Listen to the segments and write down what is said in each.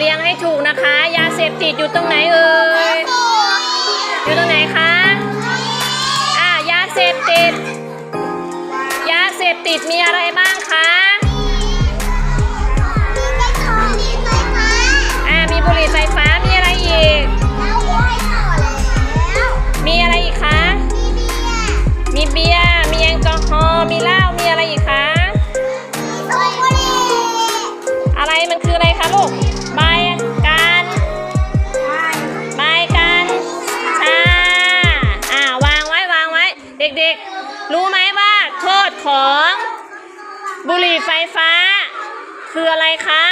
เลี้ยงให้ถูกนะคะ ยาเสพติดอยู่ตรงไหนเอ่ย อยู่ตรงไหนคะ อ่ายาเสพติด ยาเสพติดมีอะไรบ้าง รู้ไหมว่าโทษของบุหรี่ไฟฟ้า คืออะไรคะ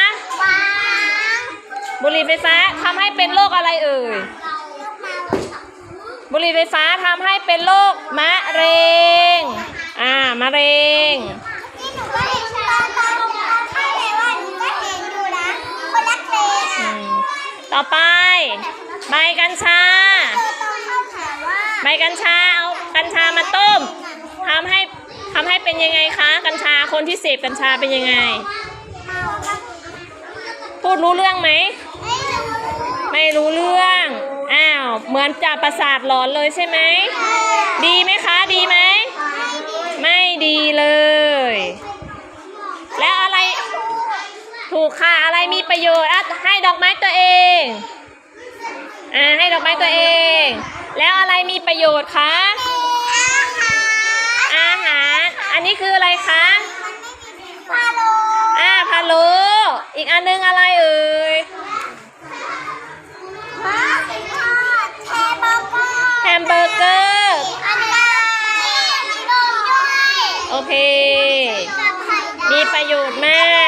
บุหรี่ไฟฟ้าทำให้เป็นโรคอะไรเอ่ย บุหรี่ไฟฟ้าทำให้เป็นโรคมะเร็ง อ่ามะเร็งอืมต่อไป ใบกัญชา ใบกัญชา เอากัญชามาต้ม ทำให้ทำให้เป็นยังไงคะ กัญชาคนที่เสพกัญชาเป็นยังไง พูดรู้เรื่องไหม ไม่รู้เรื่อง อ้าว เหมือนจับประสาทหลอนเลยใช่ไหม ดีไหมคะ ดีไหม ไม่ดีเลย แล้วอะไร ถูกค่ะ อะไรมีประโยชน์อะให้ดอกไม้ตัวเอง อ่า ให้ดอกไม้ตัวเอง แล้วอะไรมีประโยชน์คะ นนี้คืออะไรคะอ่าพะโล้อีกอันนึงอะไรเอ่ยแฮมเบอร์เกอร์โอเค มีประโยชน์มาก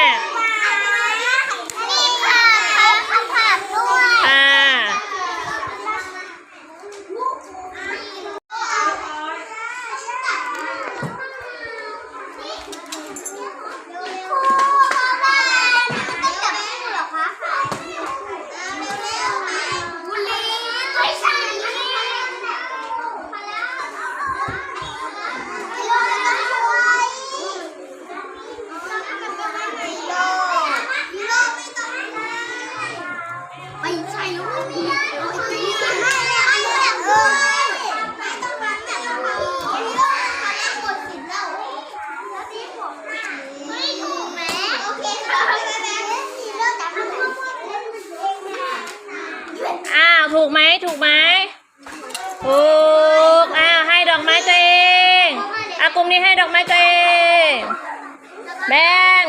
ถูกไหมถูกไหมถูกอ้าวให้ดอกไม้ตัวเองอากลุ่มนี้ให้ดอกไม้ตัวเองแบง